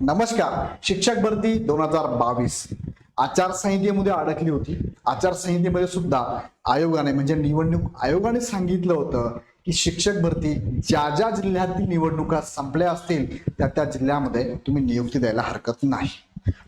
नमस्कार. शिक्षक भरती दोन हजार बावीस. आचारसंहितेमध्ये अडकली होती. आचारसंहितेमध्ये सुद्धा आयोगाने म्हणजे निवडणूक आयोगाने सांगितलं होतं की शिक्षक भरती ज्या ज्या जिल्ह्यातील निवडणुका संपल्या असतील त्या त्या जिल्ह्यामध्ये तुम्ही नियुक्ती द्यायला हरकत नाही.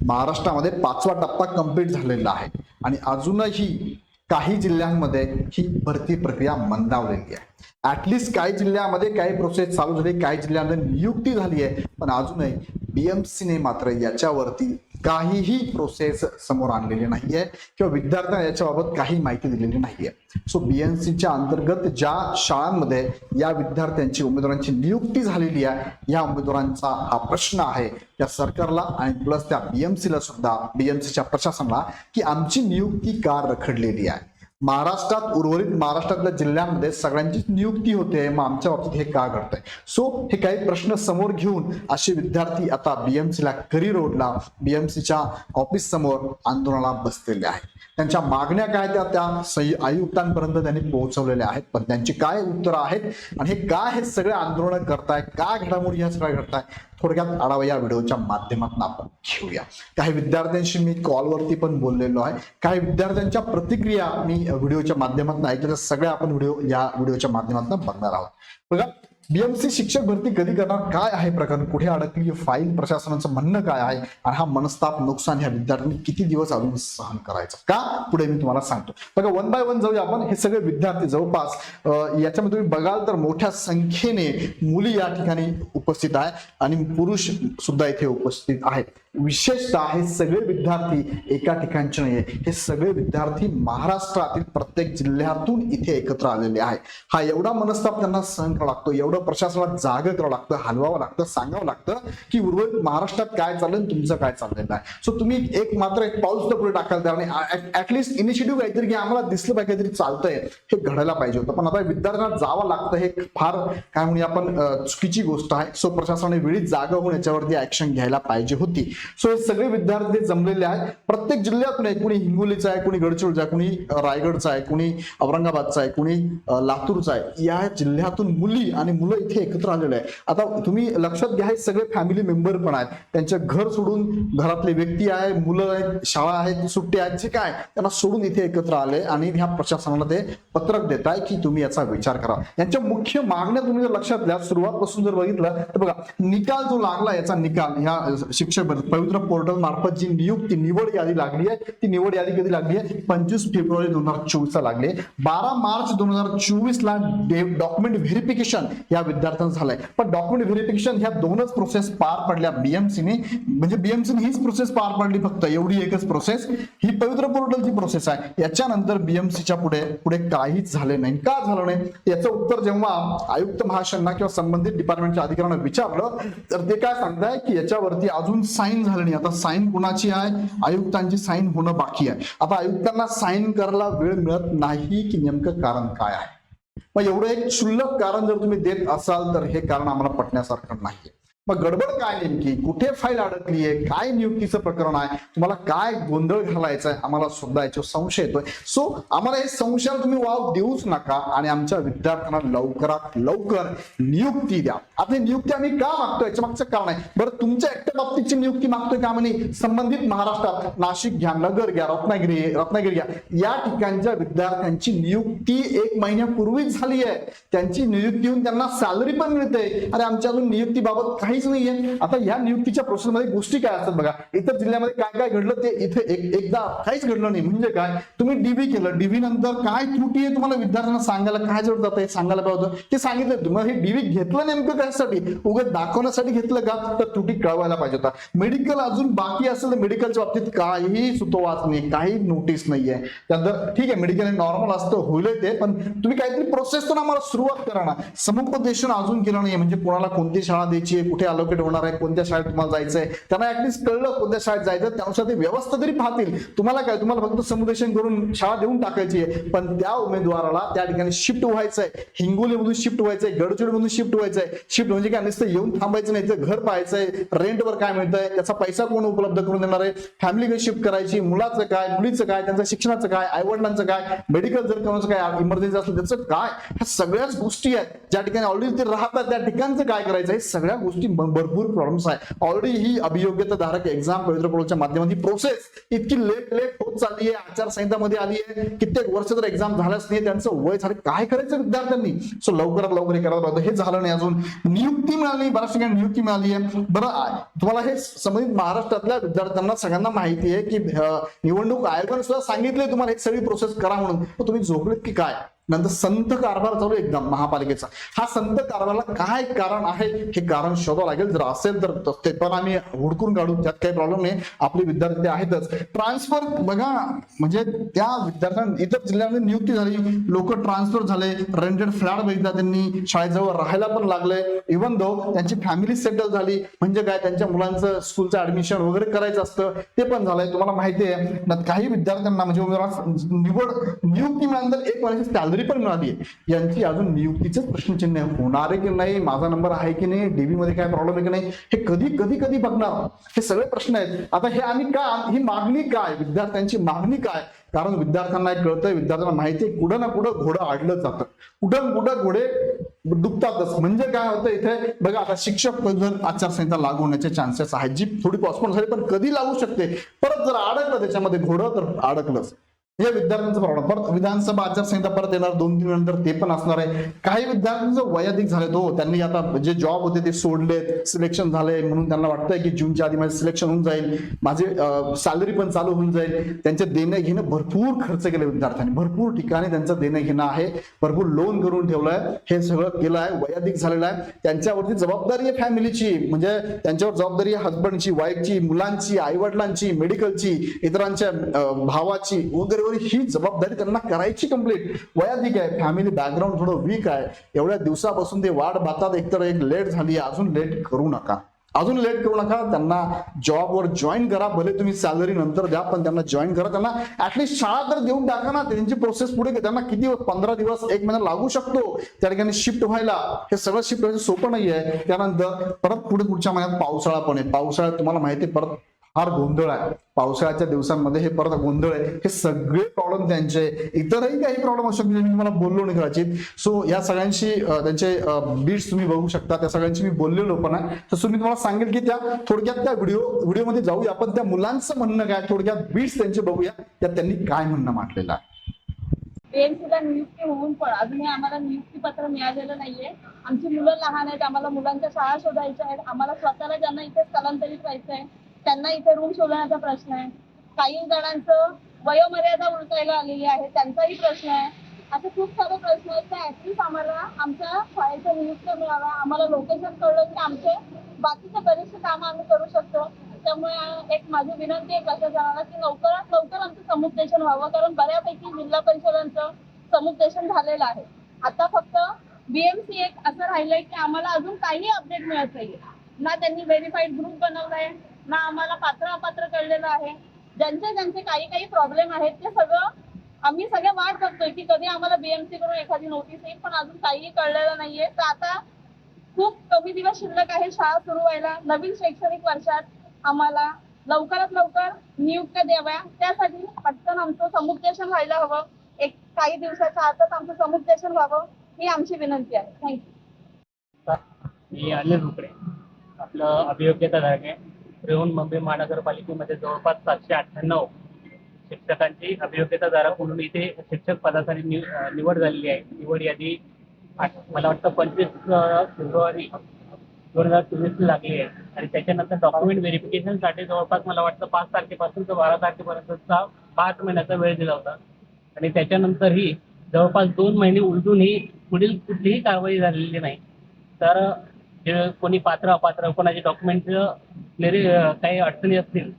महाराष्ट्रामध्ये पाचवा टप्पा कंप्लीट झालेला आहे. आणि अजूनही काही जिल्ह्यांमध्ये ही भरती प्रक्रिया मंदावलेली आहे. ऍटलिस्ट काही जिल्ह्यामध्ये काही प्रोसेस चालू झाली काही जिल्ह्यांमध्ये नियुक्ती झाली आहे. पण अजूनही बीएमसीने मात्र याच्यावरती काहीही प्रोसेस समोर आणलेली नाहीये किंवा विद्यार्थ्यांना याच्याबाबत काही माहिती दिलेली नाहीये. सो बीएमसीच्या अंतर्गत ज्या शाळांमध्ये या विद्यार्थ्यांची उमेदवारांची नियुक्ती झालेली आहे या उमेदवारांचा हा प्रश्न आहे. या सरकारला आणि प्लस त्या बीएमसीला सुद्धा बीएमसीच्या प्रशासनाला की आमची नियुक्ती का रखडलेली आहे? महाराष्ट्रात उर्वरित महाराष्ट्रातल्या जिल्ह्यांमध्ये सगळ्यांचीच नियुक्ती होते मग आमच्या बाबतीत हे का घडतंय? सो हे काही प्रश्न समोर घेऊन असे विद्यार्थी आता बीएमसीला करी रोडला बीएमसीच्या ऑफिस समोर आंदोलनाला बसलेले आहेत. त्यांच्या मागण्या काय त्या त्या सही आयुक्तांपर्यंत त्यांनी पोहोचवलेल्या आहेत. पण त्यांची काय उत्तरं आहेत आणि हे काय हे सगळे आंदोलन करताय काय घडामोडी ह्या सगळ्या घडताय थोडक्यात आढावा या व्हिडिओच्या माध्यमातून आपण घेऊया. काही विद्यार्थ्यांशी मी कॉलवरती पण बोललेलो आहे. काही विद्यार्थ्यांच्या प्रतिक्रिया मी व्हिडिओच्या माध्यमातून ऐकल्या सगळ्या आपण व्हिडिओ या व्हिडिओच्या माध्यमातून बघणार आहोत. बघा बीएमसी शिक्षक भरती कधी करणार? काय आहे प्रकरण? कुठे अडकली? फाईल प्रशासनाचं म्हणणं काय आहे? आणि हा मनस्ताप नुकसान ह्या विद्यार्थ्यांनी किती दिवस अजून सहन करायचं? का? पुढे मी तुम्हाला सांगतो. बघा वन बाय वन जाऊया आपण. हे सगळे विद्यार्थी जवळपास याच्यामध्ये तुम्ही बघाल तर मोठ्या संख्येने मुली या ठिकाणी उपस्थित आहे. आणि पुरुष सुद्धा इथे उपस्थित आहेत. विशेषतः हे सगळे विद्यार्थी एका ठिकाणचे नाही हे सगळे विद्यार्थी महाराष्ट्रातील प्रत्येक जिल्ह्यातून इथे एकत्र आलेले आहे हा एवढा मनस्ताप त्यांना सहन करावा लागतो एवढं प्रशासनात जाग करावं लागतं हलवावं लागतं सांगावं लागतं की उर्वरित महाराष्ट्रात काय चाललं आणि तुमचं काय चाललेलं आहे. सो तुम्ही एक मात्र एक पाऊल सुद्धा पुढे टाकायला त्या नाही ऍटलिस्ट इनिशिएटिव्ह काहीतरी की आम्हाला दिसलं पाहिजे काहीतरी चालतंय हे घडायला पाहिजे होतं. पण आता विद्यार्थ्यांना जावं लागतं हे फार काय म्हणूया आपण चुकीची गोष्ट आहे. सो प्रशासनाने वेळीच जागा होऊन याच्यावरती ऍक्शन घ्यायला पाहिजे होती. सो हे सगळे विद्यार्थी जमलेले आहेत. प्रत्येक जिल्ह्यातून आहे कुणी हिंगोलीचा आहे कुणी गडचिरोलीचा आहे कुणी रायगडचा आहे कुणी औरंगाबादचा आहे कुणी लातूरचा आहे. या जिल्ह्यातून मुली आणि मुलं इथे एकत्र आलेले आहे आता तुम्ही लक्षात घ्या हे सगळे फॅमिली मेंबर पण आहेत. त्यांच्या घर सोडून घरातले व्यक्ती आहे मुलं आहेत शाळा आहेत सुट्टी आहेत जे काय त्यांना सोडून इथे एकत्र आले आणि ह्या प्रशासनाला ते पत्रक देत आहे की तुम्ही याचा विचार करा. यांच्या मुख्य मागण्या तुम्ही जर लक्षात घ्या सुरुवातपासून जर बघितलं तर बघा निकाल जो लागला याचा निकाल ह्या शिक्षक पवित्र पोर्टल मार्फत जी नियुक्ती निवड यादी लागली आहे ती निवड यादी कधी लागली आहे? पंचवीस फेब्रुवारी दोन हजार चोवीस ला लागली आहे. बारा मार्च दोन हजार चोवीस ला डॉक्युमेंट व्हेरिफिकेशन या विद्यार्थ्यांचं झालंय. पण डॉक्युमेंट व्हेरिफिकेशन ह्या दोनच प्रोसेस पार पडल्या बीएमसीने म्हणजे बीएमसीने हीच प्रोसेस पार पडली फक्त एवढी एकच प्रोसेस ही पवित्र पोर्टलची प्रोसेस आहे याच्यानंतर बीएमसीच्या पुढे पुढे काहीच झाले नाही. का झालं नाही? याचं उत्तर जेव्हा आयुक्त महाशयांना किंवा संबंधित डिपार्टमेंटच्या अधिकाऱ्यांना विचारलं तर ते काय सांगताय की याच्यावरती अजून साईन झालं नाही. आता साईन कुणाची आहे? आयुक्तांची साईन होणं बाकी आहे. आता आयुक्तांना साईन करायला वेळ मिळत नाही की नेमकं कारण काय आहे? मग एवढं एक क्षुल्लक कारण जर तुम्ही देत असाल तर हे कारण आम्हाला पटण्यासारखं नाहीये. मग गडबड काय नेमकी? कुठे फाईल अडकली आहे? काय नियुक्तीचं प्रकरण आहे? तुम्हाला काय गोंधळ घालायचा आहे? आम्हाला सुद्धा याच्यावर संशय येतोय. सो आम्हाला हे संशयाला तुम्ही वाव देऊच नका आणि आमच्या विद्यार्थ्यांना लवकरात लवकर नियुक्ती द्या. आता नियुक्ती आम्ही का मागतोय? याच्या मागचं कारण आहे. बरं तुमच्या एकट्या बाबतीची नियुक्ती मागतोय का म्हणे संबंधित महाराष्ट्रात नाशिक घ्या नगर घ्या रत्नागिरी रत्नागिरी घ्या. या ठिकाणच्या विद्यार्थ्यांची नियुक्ती एक महिन्यापूर्वीच झाली आहे. त्यांची नियुक्ती होऊन त्यांना सॅलरी पण मिळते. अरे आमच्या अजून नियुक्तीबाबत काहीच नाहीये. आता या नियुक्तीच्या प्रोसेसमध्ये गोष्टी काय असतात बघा. इतर जिल्ह्यामध्ये काय काय घडलं ते इथे एक एकदा काहीच घडलं नाही. म्हणजे काय? तुम्ही डीबी केलं. डीबी नंतर काय त्रुटी आहे तुम्हाला विद्यार्थ्यांना सांगायला? काय जरूर जात आहे सांगायला पाहिजे होतं? ते सांगितलं. तुम्हाला हे डीबी घेतलं नेमकं कशासाठी? उगत दाखवण्यासाठी घेतलं का? तर त्रुटी कळवायला पाहिजे होता. मेडिकल अजून बाकी असेल तर मेडिकलच्या बाबतीत काही सुतोवाच नाही. काही नोटीस नाहीये. त्यानंतर ठीक आहे मेडिकल नॉर्मल असतं होईल ते. पण तुम्ही काहीतरी प्रोसेस तर आम्हाला सुरुवात करा ना. समुपदेशन अजून केलं नाही म्हणजे कोणाला कोणती शाळा द्यायची कुठे अलोकेट होणार आहे कोणत्या शाळेत तुम्हाला जायचंय त्यांना ऍटलिस्ट कळलं कोणत्या शाळेत जायचं त्यानुसार ते व्यवस्था तरी पाहतील. तुम्हाला काय तुम्हाला फक्त समुदेशन करून शाळा देऊन टाकायची आहे पण त्या उमेदवाराला त्या ठिकाणी शिफ्ट व्हायचंय. हिंगोलीमधून शिफ्ट व्हायचंय गडचिरोलीमधून शिफ्ट व्हायचंय. शिफ्ट म्हणजे काय नुसतं येऊन थांबायचं नाही तर घर पाहायचंय रेंटवर काय मिळतंय त्याचा पैसा कोण उपलब्ध करून देणार आहे? फॅमिली कशी शिफ्ट करायची मुलाचं काय मुलीचं काय त्यांचं शिक्षणाचं काय आईवडिलांचं काय मेडिकल जर कोणाचं काय इमर्जन्सी असलं त्याचं काय? ह्या सगळ्याच गोष्टी आहेत. ज्या ठिकाणी ऑलरेडी ते राहतात त्या ठिकाणचं काय करायचं हे सगळ्या गोष्टी भरपूर प्रॉब्लेम्स आहे. ऑलरेडी ही अभियोग्यता धारक एक्झाम पवित्र पोर्टलच्या माध्यमातून प्रोसेस इतकी लेट लेट होत चालली आहे आचारसंहितामध्ये आली आहे. कित्येक वर्ष जर एक्झाम झाल्याच नाही. त्यांचं वय झालं. काय करायचं विद्यार्थ्यांनी? सो लवकरात लवकर हे करायला पाहिजे हे झालं नाही अजून. नियुक्ती मिळाली. बऱ्याच ठिकाणी नियुक्ती मिळाली आहे. बरं तुम्हाला हे संबंधित महाराष्ट्रातल्या विद्यार्थ्यांना सगळ्यांना माहिती आहे की निवडणूक आयोगाने सुद्धा सांगितले तुम्हाला एक सगळी प्रोसेस करा म्हणून. तुम्ही झोपलेत की काय? नंतर संत कारभार चालू एकदम महापालिकेचा. हा संत कारभाराला काय कारण आहे? हे कारण शोधावं लागेल. जर असेल तर ते पण आम्ही हुडकून काढू. त्यात काही प्रॉब्लेम नाही. आपले विद्यार्थी आहेतच. ट्रान्सफर बघा म्हणजे त्या विद्यार्थ्यांना इतर जिल्ह्यामध्ये नियुक्ती झाली. लोक ट्रान्सफर झाले. रेंटेड फ्लॅट बघितला त्यांनी. शाळेजवळ राहायला पण लागले. इव्हन दो त्यांची फॅमिली सेटल झाली. म्हणजे काय? त्यांच्या मुलांचं स्कूलचं ऍडमिशन वगैरे करायचं असतं. ते पण झालंय. तुम्हाला माहिती आहे. काही विद्यार्थ्यांना म्हणजे उमेदवार निवड नियुक्ती मिळाल्यानंतर एक वर्षाची सॅलरी पण मिळाली आहे. यांची अजून नियुक्तीचेच प्रश्नचिन्ह आहे. होणार आहे की नाही? माझा नंबर आहे की नाही? डीबी मध्ये काय प्रॉब्लेम आहे की नाही? हे कधी कधी कधी बघणार. हे सगळे प्रश्न आहेत. आता हे आम्ही का ही मागणी काय? विद्यार्थ्यांची मागणी काय? कारण विद्यार्थ्यांना एक कळतंय. विद्यार्थ्यांना माहिती आहे कुठं ना कुठं घोडं आडलं जातं. कुठं ना कुठं घोडे दुखतातच. म्हणजे काय होतं इथे? बघा आता शिक्षक पदवी आचारसंहिता लागू होण्याचे चान्सेस आहेत. जी थोडी पॉस्पोन झाली पण कधी लागू शकते? परत जर अडकलं त्याच्यामध्ये घोडं तर अडकलंच. या विद्यार्थ्यांचा प्रॉब्लेम परत विधानसभा आचारसंहिता परत येणार दोन तीन नंतर ते पण असणार आहे. काही विद्यार्थ्यांचं वयाधिक झाले तो हो, त्यांनी आता जे जॉब होते ते सोडलेत सिलेक्शन झाले म्हणून त्यांना वाटतंय की जूनच्या आधी माझे सिलेक्शन होऊन जाईल माझे सॅलरी पण चालू होऊन जाईल. त्यांचे देणं घेणं भरपूर खर्च केले विद्यार्थ्यांनी. भरपूर ठिकाणी त्यांचं देणं घेणं आहे. भरपूर लोन करून ठेवलंय. हे सगळं केलं आहे. वयाधिक झालेलं आहे. त्यांच्यावरती जबाबदारी आहे फॅमिलीची म्हणजे त्यांच्यावर जबाबदारी आहे हजबंडची वाईफची मुलांची आईवडिलांची मेडिकलची इतरांच्या भावाची वगैरे डिलिव्हरी ही जबाबदारी त्यांना करायची कंप्लीट वयाधिक आहे फॅमिली बॅकग्राऊंड थोडं वीक आहे. एवढ्या दिवसापासून ते वाट बातात एकतर एक लेट झाली अजून लेट करू नका. अजून लेट करू नका त्यांना जॉबवर जॉईन करा भले तुम्ही सॅलरी नंतर द्या पण त्यांना जॉईन करा. त्यांना ऍटलीस्ट शाळा तर देऊन टाका ना त्यांची प्रोसेस पुढे त्यांना किती पंधरा दिवस एक महिना लागू शकतो. त्या ठिकाणी शिफ्ट व्हायला हे सगळं शिफ्ट व्हायचं सोपं नाही आहे त्यानंतर परत पुढे पुढच्या महिन्यात पावसाळा पण आहे. पावसाळ्यात तुम्हाला माहिती परत फार गोंधळ आहे. पावसाळ्याच्या दिवसांमध्ये हे परत गोंधळ आहे. हे सगळे प्रॉब्लेम त्यांचे इतरही काही प्रॉब्लेम असू शकते मी तुम्हाला बोललो नाही कदाचित. सो या सगळ्यांशी त्यांचे बीट्स तुम्ही बघू शकता. त्या सगळ्यांशी मी बोललेलो पण आहे. तर मी तुम्हाला सांगेल की त्या थोडक्यात त्या व्हिडिओ व्हिडिओमध्ये जाऊया. आपण त्या मुलांचं म्हणणं काय? थोडक्यात बीट्स त्यांचे बघूया. त्यात त्यांनी काय म्हणणं मांडलेलं आहे? सुद्धा नियुक्ती होऊन पण अजूनही आम्हाला नियुक्ती पत्र मिळालेलं नाहीये. आमची मुलं लहान आहेत. आम्हाला मुलांच्या शाळा शोधायच्या आहेत. आम्हाला स्वतःला ज्यांना इथे स्थलांतरित व्हायचं आहे त्यांना इथे रूम शोधण्याचा प्रश्न आहे. काही जणांचं वयोमर्यादा उलटायला आलेली आहे त्यांचाही प्रश्न आहे. असे खूप सारे प्रश्न आहेत. तर ऍटलीस्ट आम्हाला आमच्या शाळेचा नियुक्त मिळावा. आम्हाला लोकेशन कळलं की आमचे बाकीचे बरेचसे काम आम्ही करू शकतो. त्यामुळे एक माझी विनंती आहे प्रशासनाला की लवकरात लवकर आमचं समुपदेशन व्हावं. कारण बऱ्यापैकी जिल्हा परिषदांचं समुपदेशन झालेलं आहे. आता फक्त बीएमसी एक असं राहिलंय की आम्हाला अजून काही अपडेट मिळत नाहीये. ना त्यांनी व्हेरीफाईड ग्रुप बनवलाय ना आम्हाला पात्र अपात्र कळलेलं आहे. ज्यांचे ज्यांचे काही काही प्रॉब्लेम आहेत ते सगळं आम्ही सगळे वाट बघतोय की कधी आम्हाला बीएमसी कडून एखादी नोटीस येईल पण अजून काहीही कळलेलं नाहीये. तर आता खूप कमी दिवस शिल्लक आहे शाळा सुरू व्हायला. नवीन शैक्षणिक वर्षात आम्हाला लवकरात लवकर नियुक्त्या द्याव्या. त्यासाठी पटकन आमचं समुपदेशन व्हायला हवं. एक काही दिवसाच्या आतच आमचं समुपदेशन व्हावं ही आमची विनंती आहे. थँक्यू मी अनिल रुकडे आपलं अभियोग्यता धारक आहे. येऊन मुंबई महानगरपालिकेमध्ये जवळपास सातशे अठ्ठ्याण्णव शिक्षकांची अभियोग्यता धारक म्हणून इथे शिक्षक पदासाठी निवड झालेली आहे. निवड यादी आठ- मला वाटतं पंचवीस फेब्रुवारी दोन हजार चोवीसला लागली आहे. आणि त्याच्यानंतर डॉक्युमेंट व्हेरिफिकेशनसाठी जवळपास मला वाटतं पाच तारखेपासून तर बारा तारखेपर्यंतचा पाच महिन्याचा वेळ दिला होता. आणि त्याच्यानंतरही जवळपास दोन महिने उलटूनही पुढील कुठलीही कारवाई झालेली नाही. तर जे कोणी पात्र अपात्र कोणाचे डॉक्युमेंट काही अडचणी असतील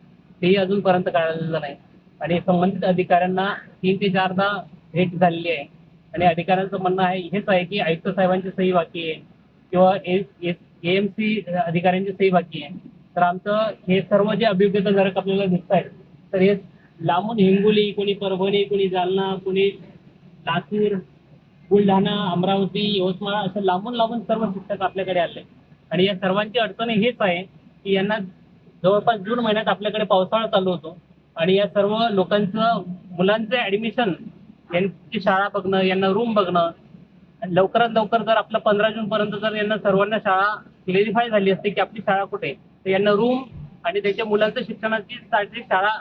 तेही अजूनपर्यंत कळलेलं नाही. आणि संबंधित अधिकाऱ्यांना तीन ते चारदा भेट झालेली आहे. आणि अधिकाऱ्यांचं म्हणणं आहे हेच आहे की आयुक्त साहेबांची सही बाकी आहे किंवा ए एम सी अधिकाऱ्यांची सही बाकी आहे. तर आमचं हे सर्व जे अभियोग्यताधारक आपल्याला दिसत आहेत तर हे लांबून हिंगोली कोणी परभणी कोणी जालना कोणी लातूर बुलढाणा अमरावती यवतमाळ असं लांबून लांबून सर्व शिक्षक आपल्याकडे आले. आणि या सर्वांची अडचण हेच आहे की यांना जवळपास जून महिन्यात आपल्याकडे पावसाळा चालू होतो. आणि या सर्व लोकांचं मुलांचं ऍडमिशन यांची शाळा बघणं यांना रूम बघणं आणि लवकरात लवकर जर आपलं पंधरा जून पर्यंत जर यांना सर्वांना शाळा क्लेरिफाय झाली असते की आपली शाळा कुठे तर यांना रूम आणि त्यांच्या मुलांचं शिक्षणाची साठी शाळा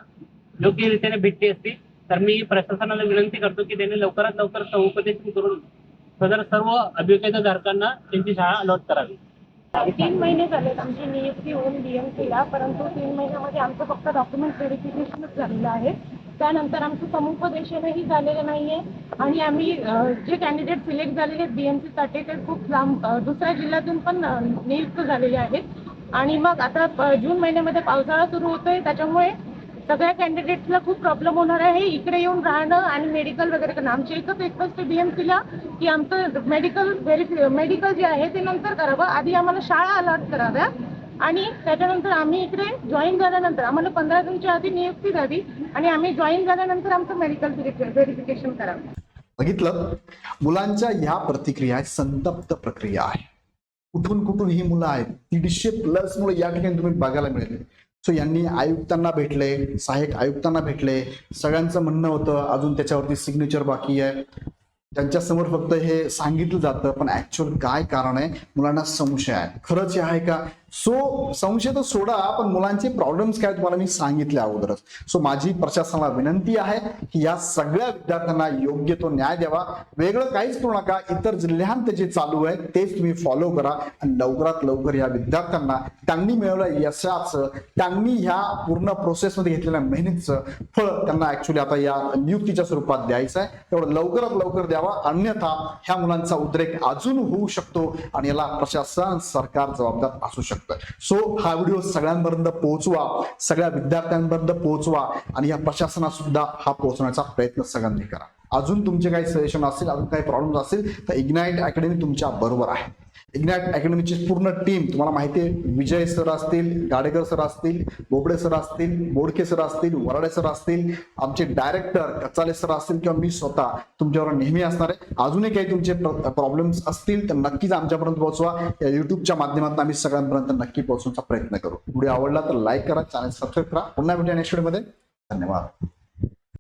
योग्य रीतीने भेटली असती तर मी प्रशासनाला विनंती करतो की त्यांनी लवकरात लवकर समुपदेशन करून सदर सर्व अभियोग्यताधारकांना त्यांची शाळा अलॉट करावी. तीन महिने झालेत आमची नियुक्ती होऊन बीएमसीला परंतु तीन महिन्यामध्ये आमचं फक्त डॉक्युमेंट व्हेरिफिकेशनच झालेलं आहे. त्यानंतर आमचं समुपदेशनही झालेलं नाहीये. आणि आम्ही जे कॅन्डिडेट सिलेक्ट झालेले आहेत बीएमसी साठी ते खूप लांब दुसऱ्या जिल्ह्यातून पण नियुक्त झालेले आहेत. आणि मग आता जून महिन्यामध्ये पावसाळा सुरू होतोय त्याच्यामुळे सगळ्या कॅन्डिडेट्सला खूप प्रॉब्लेम होणार आहे. इकडे येऊन राहणं आणि मेडिकल वगैरे करणं. आमची एकच रिक्वेस्ट आहे बीएमसीला की आमचं मेडिकल व्हेरिफि मेडिकल जे आहे ते नंतर करावं. आधी आम्हाला शाळा अलॉट कराव्या. आणि त्याच्यानंतर आम्ही इकडे जॉईन झाल्यानंतर आम्हाला पंधरा जूनच्या आधी नियुक्ती द्यावी आणि आम्ही जॉईन झाल्यानंतर आमचं मेडिकल व्हेरिफिकेशन करावं. बघितलं? मुलांच्या ह्या प्रतिक्रिया संतप्त प्रक्रिया आहे. कुठून कुठून ही मुलं आहेत? दीडशे प्लस मुलं या ठिकाणी तुम्ही बघायला मिळेल. सो यांनी आयुक्तांना भेटले सहाय्यक आयुक्तांना भेटले. सगळ्यांचं म्हणणं होतं अजून त्याच्यावरती सिग्नेचर बाकी आहे. त्यांच्यासमोर फक्त हे सांगितलं जातं पण ऍक्च्युअल काय कारण आहे मुलांना संशय आहे. खरंच हे आहे का? सो संशय तर सोडा पण मुलांचे प्रॉब्लेम्स काय तुम्हाला मी सांगितले अगोदरच. सो माझी प्रशासनाला विनंती आहे की या सगळ्या विद्यार्थ्यांना योग्य तो न्याय द्यावा. वेगळं काहीच करू नका. इतर जिल्ह्यांत जे चालू आहे तेच तुम्ही फॉलो करा. आणि लवकरात लवकर या विद्यार्थ्यांना त्यांनी मिळवलं यशाचं त्यांनी ह्या पूर्ण प्रोसेसमध्ये घेतलेल्या मेहनतीचं फळ त्यांना ऍक्च्युली आता या नियुक्तीच्या स्वरूपात द्यायचं आहे. तेवढं लवकरात लवकर द्यावा. अन्यथा ह्या मुलांचा उद्रेक अजून होऊ शकतो आणि याला प्रशासन सरकार जबाबदार असू शकतं. सो हा व्हिडिओ सगळ्यांपर्यंत पोहोचवा. सगळ्या विद्यार्थ्यांपर्यंत पोहोचवा. आणि या प्रशासनात सुद्धा हा पोहोचण्याचा प्रयत्न सगळ्यांनी करा. अजून तुमचे काही सजेशन असतील अजून काही प्रॉब्लेम असतील तर इग्नाइट अकॅडमी तुमच्या बरोबर आहे. इग्नॅट अकॅडमीची पूर्ण टीम तुम्हाला माहिती आहे विजय सर असतील गाडेकर सर असतील बोबडे सर असतील बोडके सर असतील वराडे सर असतील आमचे डायरेक्टर कचाले सर असतील किंवा मी स्वतः तुमच्यावर नेहमी असणार आहे. अजूनही काही तुमचे प्रॉब्लेम्स असतील तर नक्कीच आमच्यापर्यंत पोहोचवा. या युट्यूबच्या माध्यमातून आम्ही सगळ्यांपर्यंत नक्की पोहोचवण्याचा प्रयत्न करू. व्हिडिओ आवडला तर लाईक करा चॅनल सबस्क्राईब करा. पुन्हा भेटूया नेक्स्ट व्हिडिओमध्ये धन्यवाद.